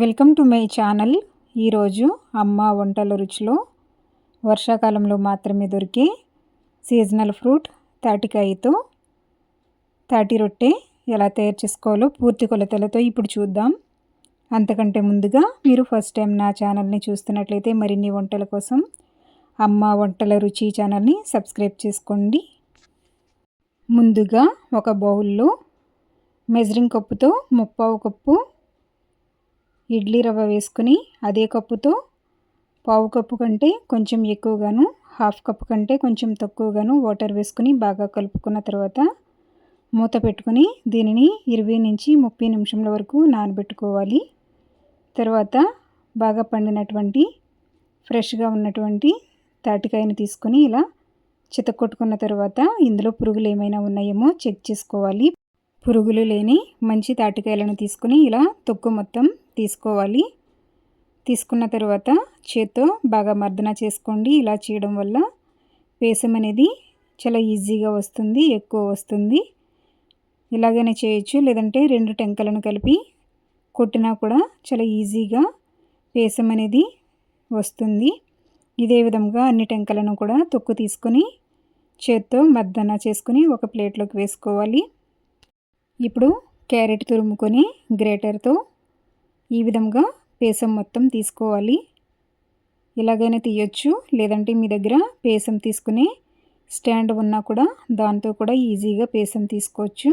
Welcome to my channel. ఈరోజు అమ్మ వంటల రుచిలో వర్షాకాలంలో మాత్రమే దొరికే సీజనల్ ఫ్రూట్ తాటికాయతో తాటి రొట్టె ఎలా తయారు చేసుకోవాలో పూర్తి కొలతలతో ఇప్పుడు చూద్దాం. అంతకంటే ముందుగా మీరు ఫస్ట్ టైం నా ఛానల్ని చూస్తున్నట్లయితే మరిన్ని వంటల కోసం అమ్మ వంటల రుచి ఛానల్ని సబ్స్క్రైబ్ చేసుకోండి. ముందుగా ఒక బౌల్లో మెజరింగ్ కప్పుతో ముప్పావు కప్పు ఇడ్లీ రవ్వ వేసుకుని అదే కప్పుతో పావు కప్పు కంటే కొంచెం ఎక్కువగాను హాఫ్ కప్పు కంటే కొంచెం తక్కువగాను వాటర్ వేసుకుని బాగా కలుపుకున్న తర్వాత మూత పెట్టుకుని దీనిని ఇరవై నుంచి ముప్పై నిమిషంల వరకు నానబెట్టుకోవాలి. తర్వాత బాగా పండినటువంటి ఫ్రెష్గా ఉన్నటువంటి తాటికాయని తీసుకొని ఇలా చితక్కొట్టుకున్న తర్వాత ఇందులో పురుగులు ఏమైనా ఉన్నాయేమో చెక్ చేసుకోవాలి. పురుగులు లేని మంచి తాటికాయలను తీసుకుని ఇలా తొక్కు మొత్తం తీసుకోవాలి. తీసుకున్న తర్వాత చేత్తో బాగా మర్దన చేసుకోండి. ఇలా చేయడం వల్ల వేసం అనేది చాలా ఈజీగా వస్తుంది ఎక్కువ వస్తుంది. ఇలాగైనా చేయొచ్చు. లేదంటే రెండు టెంకలను కలిపి కొట్టినా కూడా చాలా ఈజీగా వేసం అనేది వస్తుంది. ఇదే విధంగా అన్ని టెంకలను కూడా తొక్కు తీసుకొని చేత్తో మర్దన చేసుకుని ఒక ప్లేట్లోకి వేసుకోవాలి. ఇప్పుడు క్యారెట్ తురుముకొని గ్రేటర్తో ఈ విధంగా పేసం మొత్తం తీసుకోవాలి. ఎలాగైనా తీయొచ్చు లేదంటే మీ దగ్గర పేసం తీసుకునే స్టాండ్ ఉన్నా కూడా దాంతో కూడా ఈజీగా పేసం తీసుకోవచ్చు.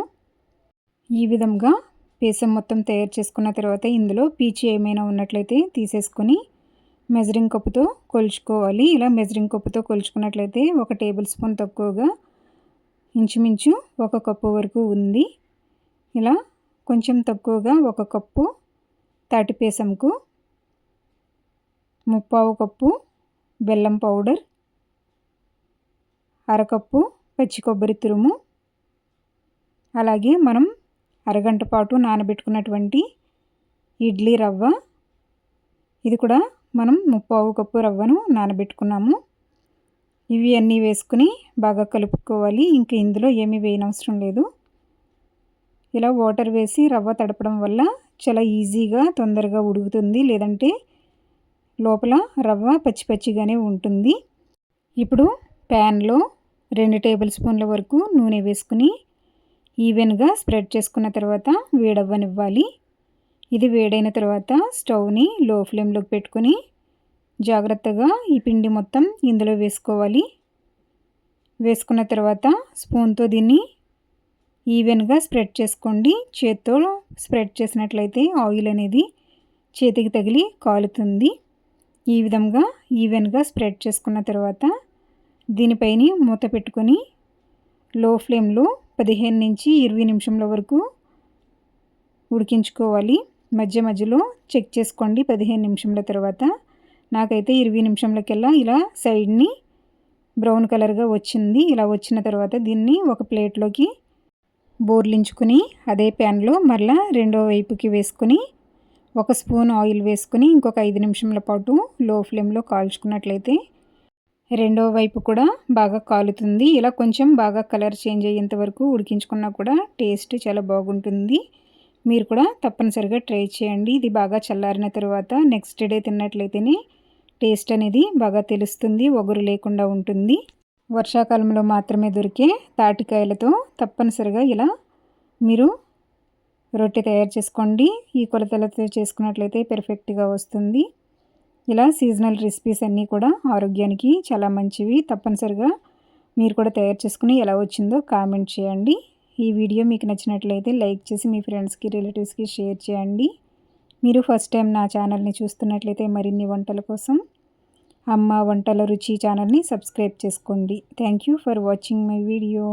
ఈ విధంగా పేసం మొత్తం తయారు చేసుకున్న తర్వాత ఇందులో పీచి ఏమైనా ఉన్నట్లయితే తీసేసుకొని మెజరింగ్ కప్పుతో కొలుచుకోవాలి. ఇలా మెజరింగ్ కప్పుతో కొలుచుకున్నట్లయితే ఒక టేబుల్ స్పూన్ తక్కువగా ఇంచుమించు ఒక కప్పు వరకు ఉంది. ఇలా కొంచెం తక్కువగా ఒక కప్పు తాటిపేసంకు ముప్పావు కప్పు బెల్లం పౌడర్ అరకప్పు పచ్చి కొబ్బరి తురుము. అలాగే మనం అరగంట పాటు నానబెట్టుకున్నటువంటి ఇడ్లీ రవ్వ. ఇది కూడా మనం ముప్పావు కప్పు రవ్వను నానబెట్టుకున్నాము. ఇవి అన్నీ వేసుకుని బాగా కలుపుకోవాలి. ఇంకా ఇందులో ఏమీ వేయనవసరం లేదు. ఇలా వాటర్ వేసి రవ్వ తడపడం వల్ల చాలా ఈజీగా తొందరగా ఉడుకుతుంది. లేదంటే లోపల రవ్వ పచ్చి పచ్చిగానే ఉంటుంది. ఇప్పుడు ప్యాన్లో రెండు టేబుల్ స్పూన్ల వరకు నూనె వేసుకుని ఈవెన్గా స్ప్రెడ్ చేసుకున్న తర్వాత వేడవ్వనివ్వాలి. ఇది వేడైన తర్వాత స్టవ్ని లో ఫ్లేమ్లోకి పెట్టుకుని జాగ్రత్తగా ఈ పిండి మొత్తం ఇందులో వేసుకోవాలి. వేసుకున్న తర్వాత స్పూన్తో దీన్ని ఈవెన్గా స్ప్రెడ్ చేసుకోండి. చేత్తో స్ప్రెడ్ చేసినట్లయితే ఆయిల్ అనేది చేతికి తగిలి కాలుతుంది. ఈ విధంగా ఈవెన్గా స్ప్రెడ్ చేసుకున్న తర్వాత దీనిపైన మూత పెట్టుకొని లో ఫ్లేమ్లో పదిహేను నుంచి ఇరవై నిమిషంల వరకు ఉడికించుకోవాలి. మధ్య మధ్యలో చెక్ చేసుకోండి పదిహేను నిమిషంల తర్వాత. నాకైతే ఇరవై నిమిషంలకెల్లా ఇలా సైడ్ని బ్రౌన్ కలర్గా వచ్చింది. ఇలా వచ్చిన తర్వాత దీన్ని ఒక ప్లేట్లోకి బోర్లించుకుని అదే ప్యాన్లో మరలా రెండో వైపుకి వేసుకుని ఒక స్పూన్ ఆయిల్ వేసుకుని ఇంకొక ఐదు నిమిషంల పాటు లో ఫ్లేమ్లో కాల్చుకున్నట్లయితే రెండో వైపు కూడా బాగా కాలుతుంది. ఇలా కొంచెం బాగా కలర్ చేంజ్ అయ్యేంత వరకు ఉడికించుకున్నా కూడా టేస్ట్ చాలా బాగుంటుంది. మీరు కూడా తప్పనిసరిగా ట్రై చేయండి. ఇది బాగా చల్లారిన తర్వాత నెక్స్ట్ డే తిన్నట్లయితేనే టేస్ట్ అనేది బాగా తెలుస్తుంది ఒగురు లేకుండా ఉంటుంది. వర్షాకాలంలో మాత్రమే దొరికే తాటికాయలతో తప్పనిసరిగా ఇలా మీరు రొట్టె తయారు చేసుకోండి. ఈ కొలతలతో చేసుకున్నట్లయితే పెర్ఫెక్ట్గా వస్తుంది. ఇలా సీజనల్ రెసిపీస్ అన్నీ కూడా ఆరోగ్యానికి చాలా మంచివి. తప్పనిసరిగా మీరు కూడా తయారు చేసుకుని ఎలా వచ్చిందో కామెంట్ చేయండి. ఈ వీడియో మీకు నచ్చినట్లయితే లైక్ చేసి మీ ఫ్రెండ్స్కి రిలేటివ్స్కి షేర్ చేయండి. మీరు ఫస్ట్ టైం నా ఛానల్ని చూస్తున్నట్లయితే మరిన్ని వంటల కోసం అమ్మ వంటల రుచి ఛానల్ని సబ్స్క్రైబ్ చేసుకోండి. Thank you for watching my video